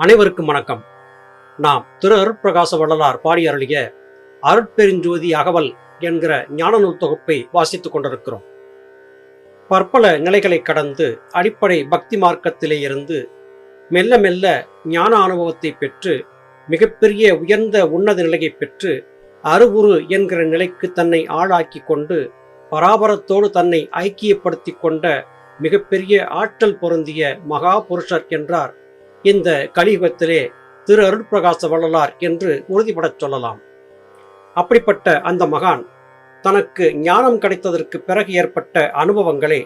அனைவருக்கும் வணக்கம். நாம் திரு. அருட்பிரகாச வள்ளலார் பாடி அருளிய அருட்பெருஞ்சோதி அகவல் என்கிற ஞான நூல் தொகுப்பை வாசித்துக் கொண்டிருக்கிறோம். பற்பல நிலைகளை கடந்து அடிப்படை பக்தி மார்க்கத்திலே இருந்து மெல்ல மெல்ல ஞான அனுபவத்தை பெற்று மிகப்பெரிய உயர்ந்த உன்னத நிலையை பெற்று அருவுரு என்கிற நிலைக்கு தன்னை ஆளாக்கி கொண்டு பராபரத்தோடு தன்னை ஐக்கியப்படுத்தி கொண்ட மிகப்பெரிய ஆற்றல் பொருந்திய மகா புருஷர் என்றார் இந்த கலியுகத்திலே திரு அருட்பிரகாச வள்ளலார் என்று உறுதிபடச் சொல்லலாம். அப்படிப்பட்ட அந்த மகான் தனக்கு ஞானம் கிடைத்ததற்கு பிறகு ஏற்பட்ட அனுபவங்களை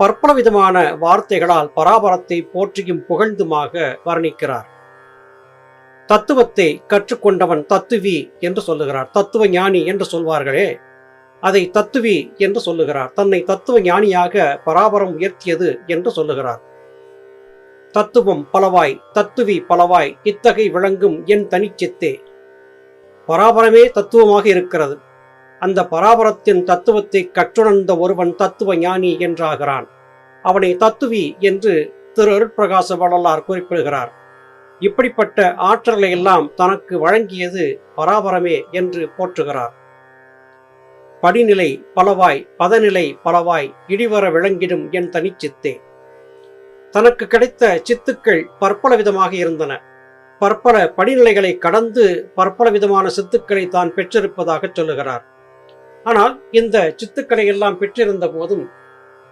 பற்பல விதமான வார்த்தைகளால் பராபரத்தை போற்றியும் புகழ்ந்துமாக வர்ணிக்கிறார். தத்துவத்தை கற்றுக்கொண்டவன் தத்துவி என்று சொல்லுகிறார். தத்துவ ஞானி என்று சொல்வார்களே அதை தத்துவி என்று சொல்லுகிறார். தன்னை தத்துவ ஞானியாக பராபரம் உயர்த்தியது என்று சொல்லுகிறார். தத்துவம் பலவாய் தத்துவி பலவாய் இத்தகை விளங்கும் என் தனிச்சித்தே பராபரமே தத்துவமாக இருக்கிறது. அந்த பராபரத்தின் தத்துவத்தை கற்றுணர்ந்த ஒருவன் தத்துவ ஞானி என்றாகிறான். அவனை தத்துவி என்று திரு அருட்பிரகாச வள்ளலார் குறிப்பிடுகிறார். இப்படிப்பட்ட ஆற்றலை எல்லாம் தனக்கு வழங்கியது பராபரமே என்று போற்றுகிறார். படிநிலை பலவாய் பதநிலை பலவாய் இடிவர விளங்கிடும் என் தனிச்சித்தே தனக்கு கிடைத்த சித்துக்கள் பற்பல விதமாக இருந்தன. பற்பல படிநிலைகளை கடந்து பற்பல விதமான சித்துக்களை தான் பெற்றிருப்பதாக சொல்லுகிறார். ஆனால் இந்த சித்துக்களை எல்லாம் பெற்றிருந்த போதும்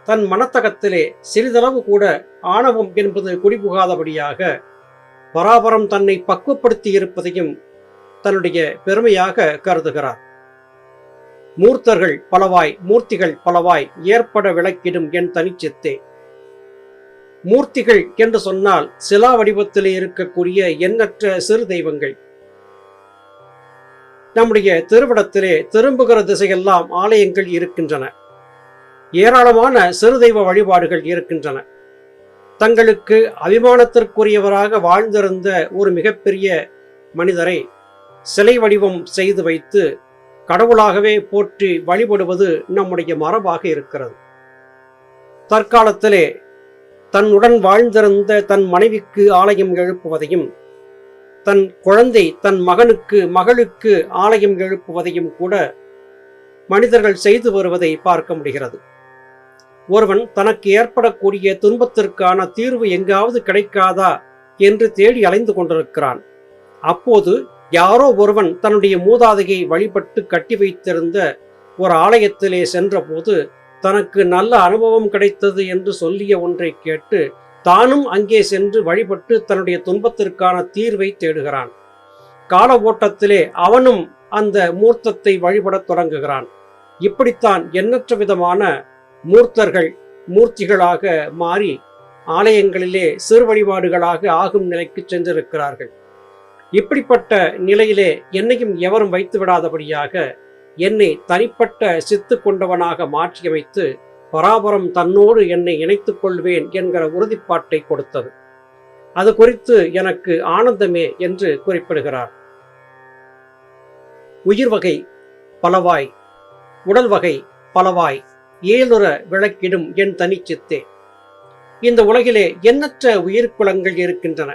தன் மனத்தகத்திலே சிறிதளவு கூட ஆணவம் என்பது குடிபுகாதபடியாக பராபரம் தன்னை பக்குவப்படுத்தி இருப்பதையும் தன்னுடைய பெருமையாக கருதுகிறார். மூர்த்தர்கள் பலவாய் மூர்த்திகள் பலவாய் ஏற்பட விளக்கிடும் என் தனிச்சித்தே. மூர்த்திகள் என்று சொன்னால் சிலா வடிவத்திலே இருக்கக்கூடிய எண்ணற்ற சிறு தெய்வங்கள். நம்முடைய திருவிடத்திலே திரும்புகிற திசையெல்லாம் ஆலயங்கள் இருக்கின்றன. ஏராளமான சிறு தெய்வ வழிபாடுகள் இருக்கின்றன. தங்களுக்கு அபிமானத்திற்குரியவராக வாழ்ந்திருந்த ஒரு மிகப்பெரிய மனிதரை சிலை வடிவம் செய்து வைத்து கடவுளாகவே போற்றி வழிபடுவது நம்முடைய மரபாக இருக்கிறது. தற்காலத்திலே தன்னுடன் வாழ்ந்திருந்த தன் மனைவிக்கு ஆலயம் எழுப்புவதையும் தன் குழந்தை தன் மகனுக்கு மகளுக்கு ஆலயம் எழுப்புவதையும் கூட மனிதர்கள் செய்து வருவதை பார்க்க முடிகிறது. ஒருவன் தனக்கு ஏற்படக்கூடிய துன்பத்திற்கான தீர்வு எங்காவது கிடைக்காதா என்று தேடி அலைந்து கொண்டிருக்கிறான். அப்போது யாரோ ஒருவன் தன்னுடைய மூதாதையை வழிபட்டு கட்டி வைத்திருந்த ஒரு ஆலயத்திலே சென்றபோது தனக்கு நல்ல அனுபவம் கிடைத்தது என்று சொல்லிய ஒன்றை கேட்டு தானும் அங்கே சென்று வழிபட்டு தன்னுடைய துன்பத்திற்கான தீர்வை தேடுகிறான். கால ஓட்டத்திலே அவனும் அந்த மூர்த்தத்தை வழிபடத் தொடங்குகிறான். இப்படித்தான் எண்ணற்ற விதமான மூர்த்தர்கள் மூர்த்திகளாக மாறி ஆலயங்களிலே சிறு வழிபாடுகளாக ஆகும் நிலைக்கு சென்றிருக்கிறார்கள். இப்படிப்பட்ட நிலையிலே என்னையும் எவரும் வைத்து விடாதபடியாக என்னை தனிப்பட்ட சித்து கொண்டவனாக மாற்றியமைத்து பராபரம் தன்னோடு என்னை இணைத்துக் கொள்வேன் என்கிற உறுதிப்பாட்டை கொடுத்தது. அது குறித்து எனக்கு ஆனந்தமே என்று குறிப்பிடுகிறார். உயிர் வகை பலவாய் உடல் வகை பலவாய் ஏழுற விளக்கிடும் என் தனிச்சித்தே இந்த உலகிலே எண்ணற்ற உயிர்க்குளங்கள் இருக்கின்றன.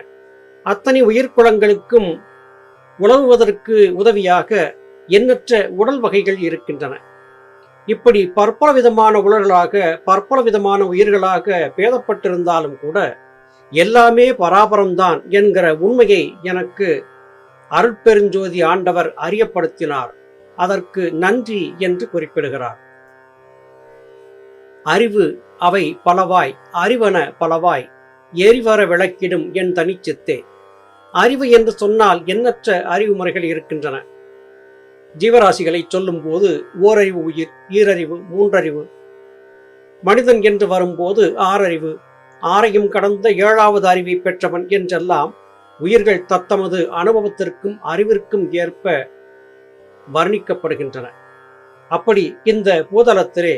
அத்தனை உயிர்க்குளங்களுக்கும் உழவுவதற்கு உதவியாக எண்ணற்ற உடல் வகைகள் இருக்கின்றன. இப்படி பற்பல விதமான உலர்களாக பற்பல விதமான உயிர்களாக பேதப்பட்டிருந்தாலும் கூட எல்லாமே பராபரம்தான் என்கிற உண்மையை எனக்கு அருட்பெருஞ்சோதி ஆண்டவர் அறியப்படுத்தினார். அதற்கு நன்றி என்று குறிப்பிடுகிறார். அறிவு அவை பலவாய் அறிவன பலவாய் எரிவர விளக்கிடும் என் தனிச்சித்தே. அறிவு என்று சொன்னால் எண்ணற்ற அறிவு முறைகள் இருக்கின்றன. ஜீவராசிகளை சொல்லும்போது ஓரறிவு உயிர் ஈரறிவு மூன்றறிவு. மனிதன் என்று வரும்போது ஆறறிவு. ஆறையும் கடந்த ஏழாவது அறிவை பெற்றவன் என்றெல்லாம் உயிர்கள் தத்தமது அனுபவத்திற்கும் அறிவிற்கும் ஏற்ப வர்ணிக்கப்படுகின்றன. அப்படி இந்த பூதளத்திலே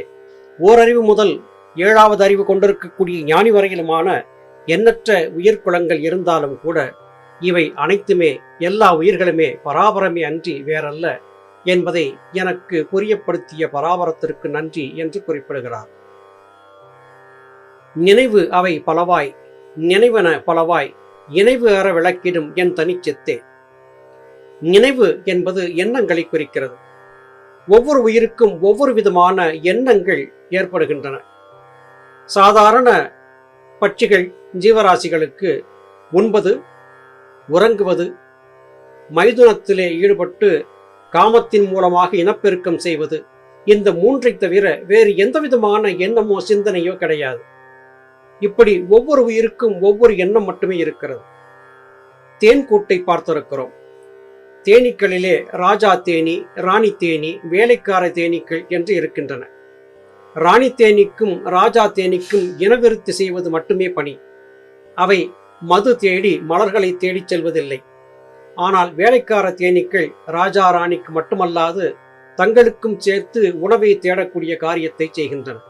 ஓரறிவு முதல் ஏழாவது அறிவு கொண்டிருக்கக்கூடிய ஞானி வரையிலுமான எண்ணற்ற உயிர்குளங்கள் இருந்தாலும் கூட இவை அனைத்துமே எல்லா உயிர்களுமே பராபரமே அன்றி வேறல்ல. என்பதை எனக்கு புரியப்படுத்திய பராபரத்திற்கு நன்றி என்று குறிப்பிடுகிறார். நினைவு அவை பலவாய் நினைவன பலவாய் இணைவு அற விளக்கிடும் என் தனிச்சித்தே. நினைவு என்பது எண்ணங்களை குறிக்கிறது. ஒவ்வொரு உயிருக்கும் ஒவ்வொரு விதமான எண்ணங்கள் ஏற்படுகின்றன. சாதாரண பட்சிகள் ஜீவராசிகளுக்கு உண்பது உறங்குவது மைதுனத்திலே ஈடுபட்டு காமத்தின் மூலமாக இனப்பெருக்கம் செய்வது. இந்த மூன்றை தவிர வேறு எந்த விதமான எண்ணமோ சிந்தனையோ கிடையாது. இப்படி ஒவ்வொரு உயிருக்கும் ஒவ்வொரு எண்ணம் மட்டுமே இருக்கிறது. தேன் கூட்டை பார்த்திருக்கிறோம். தேனீக்களிலே ராஜா தேனி ராணி தேனி வேலைக்கார தேனீக்கள் என்று இருக்கின்றன. ராணி தேனீக்கும் ராஜா தேனீக்கும் இனவிருத்தி செய்வது மட்டுமே பணி. அவை மது தேடி மலர்களை தேடிச் செல்வதில்லை. ஆனால் வேலைக்கார தேனீக்கள் ராஜா ராணிக்கு மட்டுமல்லாது தங்களுக்கும் சேர்த்து உணவை தேடக்கூடிய காரியத்தை செய்கின்றன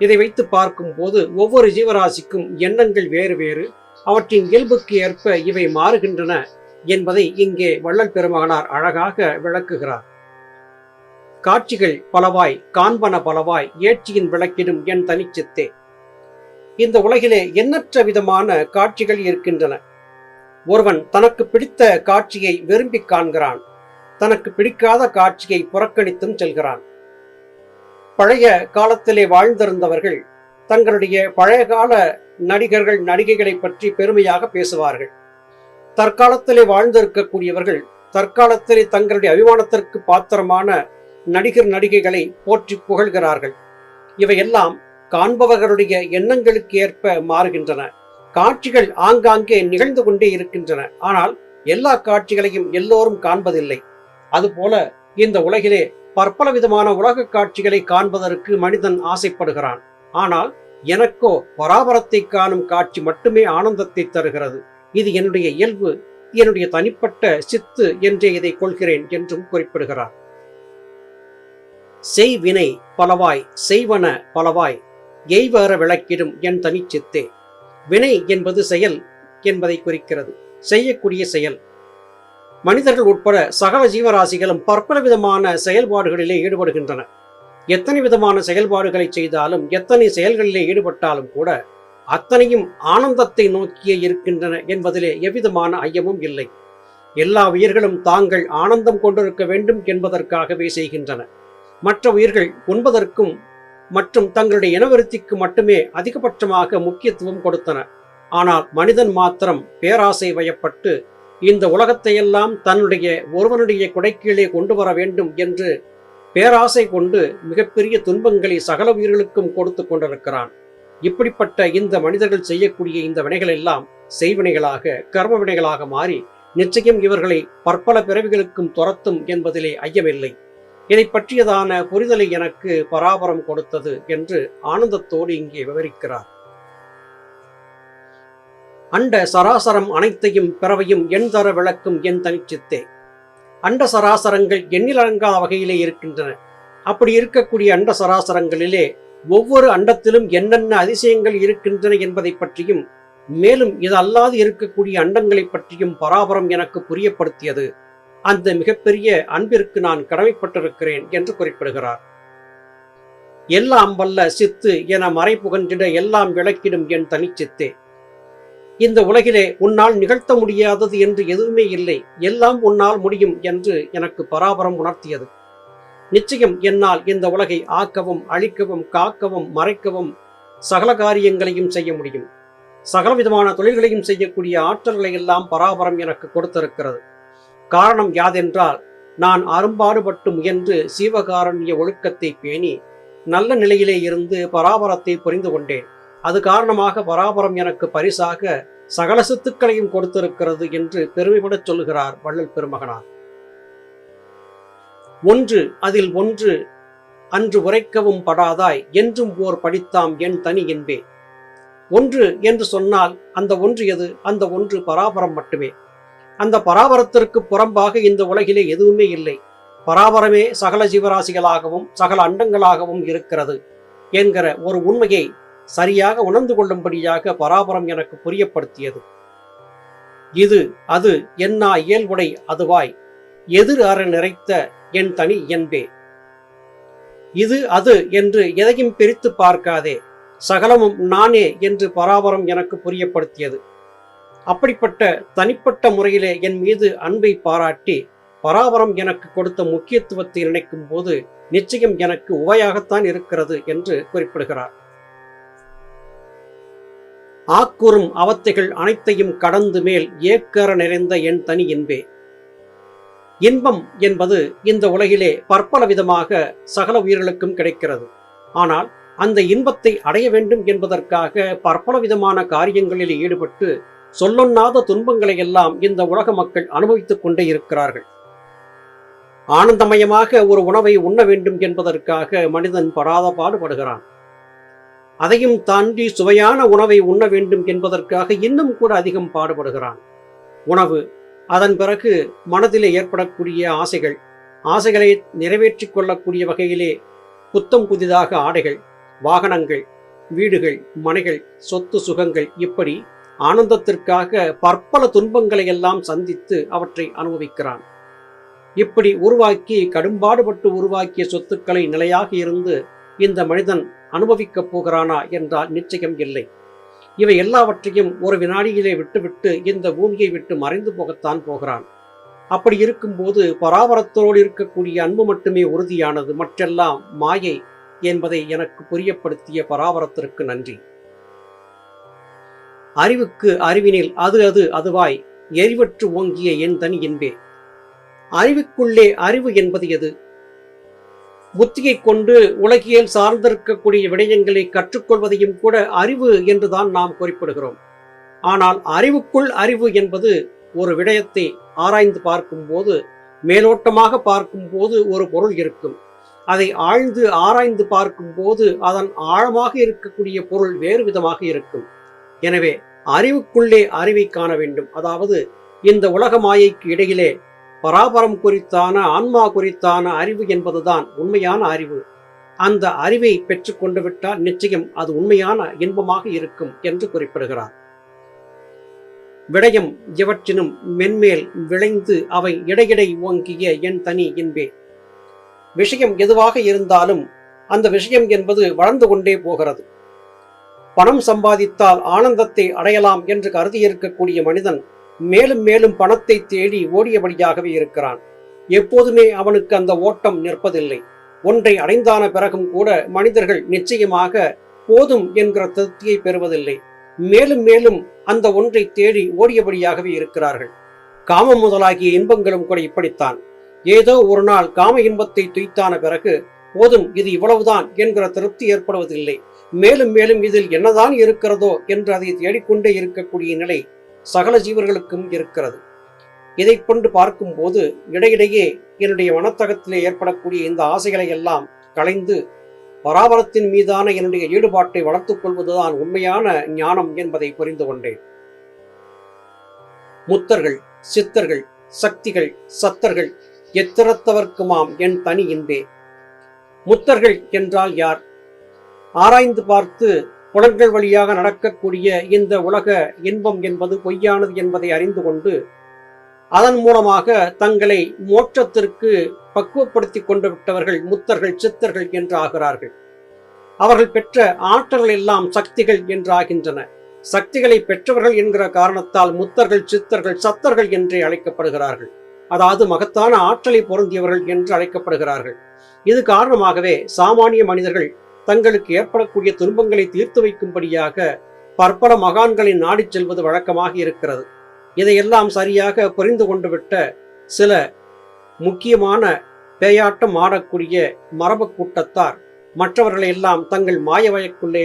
இதை வைத்து பார்க்கும்போது ஒவ்வொரு ஜீவராசிக்கும் எண்ணங்கள் வேறு வேறு அவற்றின் இயல்புக்கு ஏற்ப இவை மாறுகின்றன என்பதை இங்கே வள்ளல் பெருமகனார் அழகாக விளக்குகிறார். காட்சிகள் பலவாய் காண்பன பலவாய் ஏட்சியின் விளக்கிடும் என் தனிச்சித்தே. இந்த உலகிலே எண்ணற்ற விதமான காட்சிகள் இருக்கின்றன. ஒருவன் தனக்கு பிடித்த காட்சியை விரும்பி காண்கிறான். தனக்கு பிடிக்காத காட்சியை புறக்கணித்தும் செல்கிறான். பழைய காலத்திலே வாழ்ந்திருந்தவர்கள் தங்களுடைய பழைய கால நடிகர்கள் நடிகைகளை பற்றி பெருமையாக பேசுவார்கள். தற்காலத்திலே வாழ்ந்திருக்கக்கூடியவர்கள் தற்காலத்திலே தங்களுடைய அபிமானத்திற்கு பாத்திரமான நடிகர் நடிகைகளை போற்றி புகழ்கிறார்கள். இவையெல்லாம் காண்பவர்களுடைய எண்ணங்களுக்கு ஏற்ப மாறுகின்றன. காட்சிகள் ஆங்காங்கே நிகழ்ந்து கொண்டே இருக்கின்றன. ஆனால் எல்லா காட்சிகளையும் எல்லோரும் காண்பதில்லை. அதுபோல இந்த உலகிலே பற்பல விதமான உலக காட்சிகளை காண்பதற்கு மனிதன் ஆசைப்படுகிறான். ஆனால் எனக்கோ பராபரத்தை காணும் காட்சி மட்டுமே ஆனந்தத்தை தருகிறது. இது என்னுடைய இயல்பு என்னுடைய தனிப்பட்ட சித்து என்றே இதை கொள்கிறேன் என்றும் குறிப்பிடுகிறார். செய்வினை பலவாய் செய்வன பலவாய் எய்வர விளக்கிடும் என் தனிச்சித்தே. வினை என்பது செயல் என்பதை குறிக்கிறது. செய்யக்கூடிய செயல். மனிதர்கள் உட்பட சகல ஜீவராசிகளும் பற்பல விதமான செயல்பாடுகளிலே ஈடுபடுகின்றன. எத்தனை விதமான செயல்பாடுகளை செய்தாலும் எத்தனை செயல்களிலே ஈடுபட்டாலும் கூட அத்தனையும் ஆனந்தத்தை நோக்கியே இருக்கின்றன என்பதிலே எவ்விதமான ஐயமும் இல்லை. எல்லா உயிர்களும் தாங்கள் ஆனந்தம் கொண்டிருக்க வேண்டும் என்பதற்காகவே செய்கின்றன. மற்ற உயிர்கள் உண்பதற்கும் மற்றும் தங்களுடைய இனவிருத்திக்கு மட்டுமே அதிகபட்சமாக முக்கியத்துவம் கொடுத்தன. ஆனால் மனிதன் மாத்திரம் பேராசை வயப்பட்டு இந்த உலகத்தையெல்லாம் தன்னுடைய ஒருவனுடைய குடைக்கீழே கொண்டு வர வேண்டும் என்று பேராசை கொண்டு மிகப்பெரிய துன்பங்களை சகல உயிர்களுக்கும் கொடுத்து கொண்டிருக்கிறான். இப்படிப்பட்ட இந்த மனிதர்கள் செய்யக்கூடிய இந்த வினைகள் எல்லாம் செய்வினைகளாக கர்ம வினைகளாக மாறி நிச்சயம் இவர்களை பற்பல பிறவிகளுக்கும் துரத்தும் என்பதிலே ஐயமில்லை. இதை பற்றியதான புரிதலை எனக்கு பராபரம் கொடுத்தது என்று ஆனந்தத்தோடு இங்கே விவரிக்கிறார். அண்ட சராசரம் அனைத்தையும் பிறவையும் என் தர விளக்கும் என் தனிச்சித்தே அண்ட சராசரங்கள் எண்ணிலங்கா வகையிலே இருக்கின்றன. அப்படி இருக்கக்கூடிய அண்ட சராசரங்களிலே ஒவ்வொரு அண்டத்திலும் என்னென்ன அதிசயங்கள் இருக்கின்றன என்பதை பற்றியும் மேலும் இது அல்லாது இருக்கக்கூடிய அண்டங்களை பற்றியும் பராபரம் எனக்கு புரியப்படுத்தியது. அந்த மிகப்பெரிய அன்பிற்கு நான் கடமைப்பட்டிருக்கிறேன் என்று குறிப்பிடுகிறார். எல்லாம் வல்ல சித்து என மறைபுகன்றிட எல்லாம் விளக்கிடும் என் தனிச்சித்தே. இந்த உலகிலே உன்னால் நிகழ்த்த முடியாதது என்று எதுவுமே இல்லை. எல்லாம் உன்னால் முடியும் என்று எனக்கு பராபரம் உணர்த்தியது. நிச்சயம் என்னால் இந்த உலகை ஆக்கவும் அழிக்கவும் காக்கவும் மறைக்கவும் சகல காரியங்களையும் செய்ய முடியும். சகல விதமான தொழில்களையும் செய்யக்கூடிய ஆற்றல்களை எல்லாம் பராபரம் எனக்கு கொடுத்திருக்கிறது. காரணம் யாதென்றால் நான் அரும்பாடுபட்டு முயன்று சீவகாரண்ய ஒழுக்கத்தை பேணி நல்ல நிலையிலே இருந்து பராபரத்தை புரிந்து கொண்டேன். அது காரணமாக பராபரம் எனக்கு பரிசாக சகல சித்துக்களையும் கொடுத்திருக்கிறது என்று பெருமைப்படச் சொல்கிறார் வள்ளல் பெருமகனார். ஒன்று அதில் ஒன்று அன்று உரைக்கவும் படாதாய் என்றும் ஓர் படித்தாம் என் தனி என்பே. ஒன்று என்று சொன்னால் அந்த ஒன்று எது? அந்த ஒன்று பராபரம் மட்டுமே. அந்த பராபரத்திற்கு புறம்பாக இந்த உலகிலே எதுவுமே இல்லை. பராபரமே சகல ஜீவராசிகளாகவும் சகல அண்டங்களாகவும் இருக்கிறது என்கிற ஒரு உண்மையை சரியாக உணர்ந்து கொள்ளும்படியாக பராபரம் எனக்கு புரியப்படுத்தியது. இது அது என்னா இயல்புடை அதுவாய் எதிர் அற நிறைத்த என் தனி இயன்பே இது அது என்று எதையும் பிரித்து பார்க்காதே சகலமும் நானே என்று பராபரம் எனக்கு புரியப்படுத்தியது. அப்படிப்பட்ட தனிப்பட்ட முறையிலே என் மீது அன்பை பாராட்டி பராபரம் எனக்கு கொடுத்த முக்கியத்துவத்தை நினைக்கும் போது நிச்சயம் எனக்கு உவையாகத்தான் இருக்கிறது என்று குறிப்பிடுகிறார். ஆக்கூறும் அவத்தைகள் அனைத்தையும் கடந்து மேல் ஏக்கர நிறைந்த என் தனி இன்பே. இன்பம் என்பது இந்த உலகிலே பற்பல விதமாக சகல உயிர்களுக்கும் கிடைக்கிறது. ஆனால் அந்த இன்பத்தை அடைய வேண்டும் என்பதற்காக பற்பல விதமான காரியங்களில் ஈடுபட்டு சொல்லொண்ணாத துன்பங்களை எல்லாம் இந்த உலக மக்கள் அனுபவித்துக் கொண்டே இருக்கிறார்கள். ஆனந்தமயமாக ஒரு உணவை உண்ண வேண்டும் என்பதற்காக மனிதன் படாத பாடுபடுகிறான். அதையும் தாண்டி சுவையான உணவை உண்ண வேண்டும் என்பதற்காக இன்னும் கூட அதிகம் பாடுபடுகிறான். உணவு அதன் பிறகு மனதிலே ஏற்படக்கூடிய ஆசைகள் ஆசைகளை நிறைவேற்றிக் கொள்ளக்கூடிய வகையிலே புத்தம் புதிதாக ஆடைகள் வாகனங்கள் வீடுகள் மனைகள் சொத்து சுகங்கள் இப்படி ஆனந்தத்திற்காக பற்பல துன்பங்களை எல்லாம் சந்தித்து அவற்றை அனுபவிக்கிறான். இப்படி உருவாக்கி கடும்பாடுபட்டு உருவாக்கிய சொத்துக்களை நிலையாக இருந்து இந்த மனிதன் அனுபவிக்கப் போகிறானா என்றால் நிச்சயம் இல்லை. இவை எல்லாவற்றையும் ஒரு வினாடியிலே விட்டுவிட்டு இந்த பூமியை விட்டு மறைந்து போகத்தான் போகிறான். அப்படி இருக்கும்போது பராபரத்தோடு இருக்கக்கூடிய அன்பு மட்டுமே உறுதியானது. மற்றெல்லாம் மாயை என்பதை எனக்கு புரியப்படுத்திய பராபரத்திற்கு நன்றி. அறிவுக்கு அறிவினில் அது அது அதுவாய் எரிவற்று ஓங்கிய என் தனி என்பே. அறிவுக்குள்ளே அறிவு என்பது எது? புத்தியை கொண்டு உலகியல் சார்ந்திருக்கக்கூடிய விடயங்களை கற்றுக்கொள்வதையும் கூட அறிவு என்றுதான் நாம் குறிப்பிடுகிறோம். ஆனால் அறிவுக்குள் அறிவு என்பது ஒரு விடயத்தை ஆராய்ந்து பார்க்கும்போது மேலோட்டமாக பார்க்கும்போது ஒரு பொருள் இருக்கும். அதை ஆழ்ந்து ஆராய்ந்து பார்க்கும்போது அதன் ஆழமாக இருக்கக்கூடிய பொருள் வேறு விதமாக இருக்கும். எனவே அறிவுக்குள்ளே அறிவை காண வேண்டும். அதாவது இந்த உலக மாயைக்கு இடையிலே பராபரம் குறித்தான ஆன்மா குறித்தான அறிவு என்பதுதான் உண்மையான அறிவு. அந்த அறிவை பெற்றுக்கொண்டு விட்டால் நிச்சயம் அது உண்மையான இன்பமாக இருக்கும் என்று குறிப்பிடுகிறார். விடயம் எவற்றினும் மென்மேல் விளைந்து அவை இடையிடை ஓங்கிய என் தனி என்பே விஷயம் எதுவாக இருந்தாலும் அந்த விஷயம் என்பது வளர்ந்து கொண்டே போகிறது. பணம் சம்பாதித்தால் ஆனந்தத்தை அடையலாம் என்று கருதியிருக்கக்கூடிய மனிதன் மேலும் மேலும் பணத்தை தேடி ஓடியபடியாகவே இருக்கிறான். எப்போதுமே அவனுக்கு அந்த ஓட்டம் நிற்பதில்லை. ஒன்றை அடைந்தான பிறகும் கூட மனிதர்கள் நிச்சயமாக போதும் என்கிற திருப்தியை பெறுவதில்லை. மேலும் மேலும் அந்த ஒன்றை தேடி ஓடியபடியாகவே இருக்கிறார்கள். காமம் முதலாகிய இன்பங்களும் கூட இப்படித்தான். ஏதோ ஒரு நாள் காம இன்பத்தை துய்த்தான பிறகு போதும் இது இவ்வளவுதான் என்கிற திருப்தி ஏற்படுவதில்லை. மேலும் மேலும் இதில் என்னதான் இருக்கிறதோ என்று அதை தேடிக்கொண்டே இருக்கக்கூடிய நிலை சகல ஜீவர்களுக்கும் இருக்கிறது. இதை கொண்டு பார்க்கும்போது இடையிடையே என்னுடைய மனத்தகத்திலே ஏற்படக்கூடிய இந்த ஆசைகளை எல்லாம் களைந்து பராபரத்தின் மீதான என்னுடைய ஈடுபாட்டை வளர்த்துக் கொள்வதுதான் உண்மையான ஞானம் என்பதை புரிந்து கொண்டேன். முத்தர்கள் சித்தர்கள் சக்திகள் சத்தர்கள் எத்திரத்தவர்க்குமாம் என் தனி இன்பே முத்தர்கள் என்றால் யார்? ஆராய்ந்து பார்த்து புலன்கள் வழியாக நடக்கக்கூடிய இந்த உலக இன்பம் என்பது பொய்யானது என்பதை அறிந்து கொண்டு அதன் மூலமாக தங்களை மோட்சத்திற்கு பக்குவப்படுத்தி கொண்டு விட்டவர்கள் முத்தர்கள் சித்தர்கள் என்று ஆகிறார்கள் அவர்கள் பெற்ற ஆற்றல்கள் எல்லாம் சக்திகள் என்றாகின்றன. சக்திகளை பெற்றவர்கள் என்கிற காரணத்தால் முத்தர்கள் சித்தர்கள் சத்தர்கள் என்றே அழைக்கப்படுகிறார்கள். அதாவது மகத்தான ஆற்றலை பொருந்தியவர்கள் என்று அழைக்கப்படுகிறார்கள். இது காரணமாகவே சாமானிய மனிதர்கள் தங்களுக்கு ஏற்படக்கூடிய துன்பங்களை தீர்த்து வைக்கும்படியாக பற்பல மகான்களை நாடி செல்வது வழக்கமாக இருக்கிறது. இதையெல்லாம் சரியாக புரிந்து கொண்டுவிட்ட சில முக்கியமான பேயாட்டம் ஆடக்கூடிய மரபு கூட்டத்தார் மற்றவர்களை எல்லாம் தங்கள் மாயவயக்குள்ளே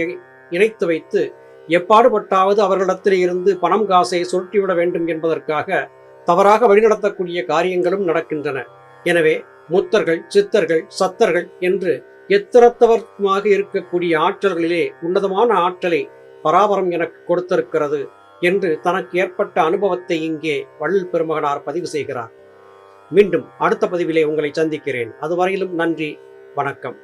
இணைத்து வைத்து எப்பாடுபட்டாவது அவர்களிடத்தில் இருந்து பணம் காசை சுருட்டிவிட வேண்டும் என்பதற்காக தவறாக வழிநடத்தக்கூடிய காரியங்களும் நடக்கின்றன. எனவே முத்தர்கள் சித்தர்கள் சத்தர்கள் என்று எத்திரத்தவர்க்குமாக இருக்கக்கூடிய ஆற்றல்களிலே உன்னதமான ஆற்றலை பராபரம் எனக்கு கொடுத்திருக்கிறது என்று தனக்கு ஏற்பட்ட அனுபவத்தை இங்கே வள்ளல் பெருமகனார் பதிவு செய்கிறார். மீண்டும் அடுத்த பதிவிலே உங்களை சந்திக்கிறேன். அதுவரையிலும் நன்றி வணக்கம்.